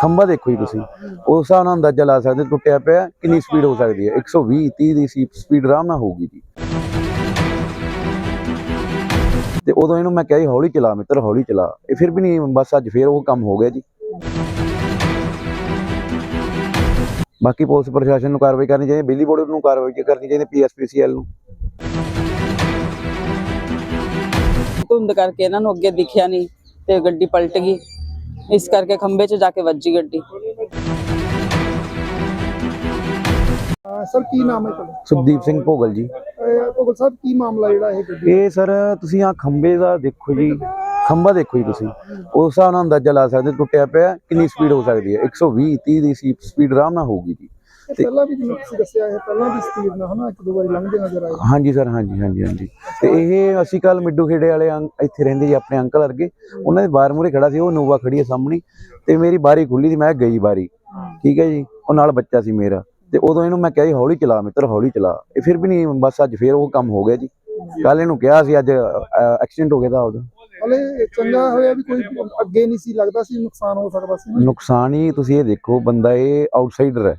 ਖੰਭਾ ਦੇਖੋ ਜੀ ਤੁਸੀਂ। ਉਸ ਹਿਸਾਬ ਨਾਲ ਅੰਦਾਜ਼ਾ ਲਾ ਸਕਦੇ ਟੁੱਟਿਆ ਪਿਆ ਕਿੰਨੀ ਸਪੀਡ ਹੋ ਸਕਦੀ ਹੈ? 120 30 ਦੀ ਸਪੀਡ ਆਰਾਮ ਨਾਲ ਹੋਊਗੀ ਜੀ। ਤੇ ਉਦੋਂ ਇਹਨੂੰ ਮੈਂ ਕਿਹਾ ਜੀ ਹੌਲੀ ਚਲਾ ਮਿੱਤਰ ਹੌਲੀ ਚਲਾ। ਇਹ ਫਿਰ ਵੀ ਨਹੀਂ ਬਸ ਅੱਜ ਫੇਰ ਉਹ ਕੰਮ ਹੋ ਗਿਆ ਜੀ। ਬਾਕੀ ਪੁਲਿਸ ਪ੍ਰਸ਼ਾਸਨ ਨੂੰ ਕਾਰਵਾਈ ਕਰਨੀ ਚਾਹੀਦੀ ਬਿਜਲੀ ਬੋਰਡ ਨੂੰ ਕਾਰਵਾਈ ਕਰਨੀ ਚਾਹੀਦੀ ਪੀਐਸਪੀਸੀਐਲ ਨੂੰ। ਧੁੰਦ ਕਰਕੇ ਇਹਨਾਂ ਨੂੰ ਅੱਗੇ ਦਿਖਿਆ ਨਹੀਂ ਤੇ ਗੱਡੀ ਪਲਟ ਗਈ। ਇਸ ਕਰਕੇ ਖੰਭੇ 'ਚ ਜਾ ਕੇ ਵੱਜੀ ਗੱਡੀ। ਸਰ ਕੀ ਨਾਮ ਹੈ ਤੁਹਾਡਾ? ਸੁਖਦੀਪ ਸਿੰਘ ਭੋਗਲ ਜੀ। ਭਗਤ ਸਾਹਿਬ ਕੀ ਮਾਮਲਾ ਜਿਹੜਾ ਇਹ ਗੱਡੀ? ਇਹ ਸਰ ਤੁਸੀਂ ਆ ਖੰਬੇ ਦਾ ਦੇਖੋ ਜੀ। ਖੰਭਾ ਦੇਖੋ ਜੀ ਤੁਸੀਂ। ਉਸ ਹਿਸਾਬ ਨਾਲ ਅੰਦਾਜ਼ਾ ਲਾ ਸਕਦੇ ਟੁੱਟਿਆ ਪਿਆ ਕਿੰਨੀ ਸਪੀਡ ਹੋ ਸਕਦੀ ਹੈ? 120 30 ਦੀ ਸਪੀਡ ਆਰਾਮ ਨਾਲ ਹੋਊਗੀ ਜੀ। ਇਹ ਪਹਿਲਾਂ ਵੀ ਜਿਵੇਂ ਤੁਸੀਂ ਦੱਸਿਆ ਇਹ ਪਹਿਲਾਂ ਵੀ ਸਪੀਡ ਨਾਲ ਹਨਾ ਇੱਕ ਦੋ ਵਾਰੀ ਲੰਘਦੇ ਨਜ਼ਰ ਆਏ। ਹਾਂਜੀ ਸਰ ਹਾਂਜੀ ਹਾਂਜੀ ਹਾਂਜੀ। ਤੇ ਇਹ ਅਸੀਂ ਕੱਲ ਮਿੱਡੂ ਖੇੜੇ ਵਾਲੇ ਅੰਕ- ਇੱਥੇ ਰਹਿੰਦੇ ਜੀ ਆਪਣੇ ਅੰਕਲ ਵਰਗੇ। ਉਹਨਾਂ ਦੇ ਬਾਹਰ ਮੂਰੇ ਖੜਾ ਸੀ ਉਹ ਨੋਵਾ ਖੜੀ ਹੈ ਸਾਹਮਣੇ। ਤੇ ਮੇਰੀ ਬਾਰੀ ਖੁੱਲੀ ਸੀ ਮੈਂ ਗਈ ਬਾਰੀ। ਠੀਕ ਹੈ ਜੀ ਉਹ ਨਾਲ ਬੱਚਾ ਸੀ ਮੇਰਾ। ਤੇ ਉਦੋਂ ਇਹਨੂੰ ਮੈਂ ਕਿਹਾ ਜੀ ਹੌਲੀ ਚਲਾ ਮਿੱਤਰ ਹੌਲੀ ਚਲਾ। ਇਹ ਫਿਰ ਵੀ ਨਹੀਂ ਬਸ ਅੱਜ ਫੇਰ ਉਹ ਕੰਮ ਹੋ ਗਿਆ ਜੀ। ਕੱਲ ਇਹਨੂੰ ਕਿਹਾ ਸੀ ਅੱਜ ਐਕਸੀਡੈਂਟ ਹੋ ਗਿਆ ਤਾਂ ਉਹਦਾ। ਹਲੇ ਚੰਗਾ ਹੋਇਆ ਵੀ ਕੋਈ ਅੱਗੇ ਨਹੀਂ ਸੀ ਲੱਗਦਾ ਸੀ ਨੁਕਸਾਨ ਹੋ ਸਕਦਾ ਸੀ ਨਾ। ਨੁਕਸਾਨ ਹੀ ਤੁਸੀਂ ਇਹ ਦੇਖੋ ਬੰਦਾ ਇਹ ਆਊਟਸਾਈਡਰ ਹੈ।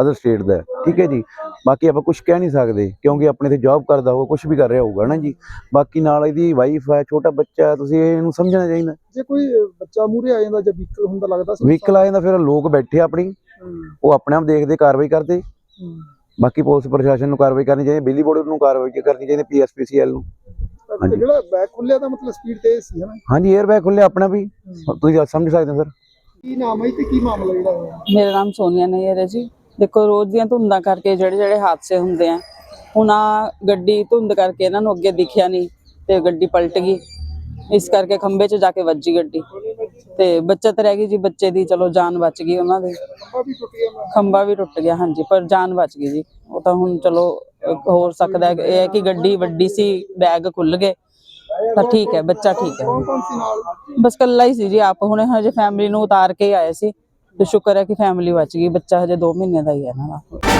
ਅਦਰ ਸਟੇਟ ਦਾ ਹੈ, ਠੀਕ ਹੈ ਜੀ। ਬਾਕੀ ਆਪਾਂ ਕੁਝ ਕਹਿ ਨਹੀਂ ਸਕਦੇ ਕਿਉਂਕਿ ਆਪਣੇ ਤੇ ਜੌਬ ਕਰਦਾ ਹੋਊਗਾ ਕੁਝ ਵੀ ਕਰ ਰਿਹਾ ਹੋਊਗਾ ਨਾ ਜੀ? ਬਾਕੀ ਨਾਲ ਇਹਦੀ ਵਾਈਫ ਹੈ ਛੋਟਾ ਬੱਚਾ ਹੈ ਤੁਸੀਂ ਇਹਨੂੰ ਸਮਝਣਾ ਚਾਹੀਦਾ। ਜੇ ਕੋਈ ਬੱਚਾ ਮੂਰੇ ਆ ਜਾਂਦਾ ਜਾਂ ਵਹੀਕਲ ਹੁੰਦਾ ਲੱਗਦਾ ਸੀ ਵਹੀਕਲ ਆ ਜਾਂਦਾ ਫਿਰ ਲੋਕ ਬੈਠੇ ਆਪਣੀ। ਉਹ ਆਪਣੇ ਆਪ ਦੇਖਦੇ ਕਾਰਵਾਈ ਕਰਦੇ। ਬਾਕੀ ਪੁਲਿਸ ਪ੍ਰਸ਼ਾਸਨ ਨੂੰ ਕਾਰਵਾਈ ਕਰਨੀ ਚਾਹੀਦੀ ਬਿਜਲੀ ਬੋਰਡ ਨੂੰ ਕਾਰਵਾਈ ਕਰਨੀ ਚਾਹੀਦੀ ਪੀਐਸਪੀਸੀਐਲ ਨੂੰ। ਜਿਹੜਾ ਬੈਕ ਖੁੱਲਿਆ ਤਾਂ ਮਤਲਬ ਸਪੀਡ ਤੇਜ਼ ਸੀ ਹਨਾ? ਹਾਂਜੀ 에ਅਰ ਬੈਗ ਖੁੱਲਿਆ ਆਪਣਾ ਵੀ। ਤੁਸੀਂ ਸਮਝ ਸਕਦੇ ਹੋ ਸਰ? ਕੀ ਨਾਮ ਹੈ ਤੇ ਕੀ ਮਾਮਲਾ ਜਿਹੜਾ ਹੋਇਆ? ਮੇਰਾ ਨਾਮ ਸੋਨੀਆ ਨਈਅਰ ਹੈ ਜੀ। ਦੇਖੋ ਰੋਜ਼ ਦੀਆਂ ਧੁੰਦਾਂ ਕਰਕੇ ਜਿਹੜੇ ਜਿਹੜੇ ਹਾਦਸੇ ਹੁੰਦੇ ਆ ਹੁਣ ਆ ਗੱਡੀ ਧੁੰਦ ਕਰਕੇ ਇਹਨਾਂ ਨੂੰ ਅੱਗੇ ਦਿਖਿਆ ਨਹੀਂ ਤੇ ਗੱਡੀ ਪਲਟ ਗਈ। ਇਸ ਕਰਕੇ ਖੰਭੇ 'ਚ ਜਾ ਕੇ ਵੱਜੀ ਗੱਡੀ। ਤੇ ਬੱਚਤ ਰਹਿ ਗਈ ਜੀ ਬੱਚੇ ਦੀ ਚਲੋ ਜਾਨ ਬਚ ਗਈ ਉਹਨਾਂ ਦੀ। ਖੰਭਾ ਵੀ ਟੁੱਟ ਗਿਆ ਮੈਂ ਖੰਭਾ ਵੀ ਟੁੱਟ ਗਿਆ ਹਾਂਜੀ ਪਰ ਜਾਨ ਬਚ ਗਈ ਜੀ। ਉਹ ਤਾਂ ਹੁਣ ਚਲੋ ਹੋ ਸਕਦਾ ਹੈ। ਇਹ ਹੈ ਕਿ ਗੱਡੀ ਵੱਡੀ ਸੀ ਬੈਗ ਖੁੱਲ ਗਏ। ਤਾਂ ਠੀਕ ਹੈ, ਬੱਚਾ ਠੀਕ ਹੈ। ਕੌਣ ਕੌਣ ਸੀ ਨਾਲ ਬਸ ਕੱਲਾ ਹੀ ਸੀ ਜੀ ਆਪ। ਹੁਣੇ ਹਜੇ ਫੈਮਿਲੀ ਨੂੰ ਉਤਾਰ ਕੇ ਆਏ ਸੀ। ਤੇ ਸ਼ੁਕਰ ਹੈ ਕਿ ਫੈਮਿਲੀ ਬਚ ਗਈ। ਬੱਚਾ ਹਜੇ 2 ਮਹੀਨੇ ਦਾ ਹੀ ਹੈ ਇਹਨਾਂ ਦਾ।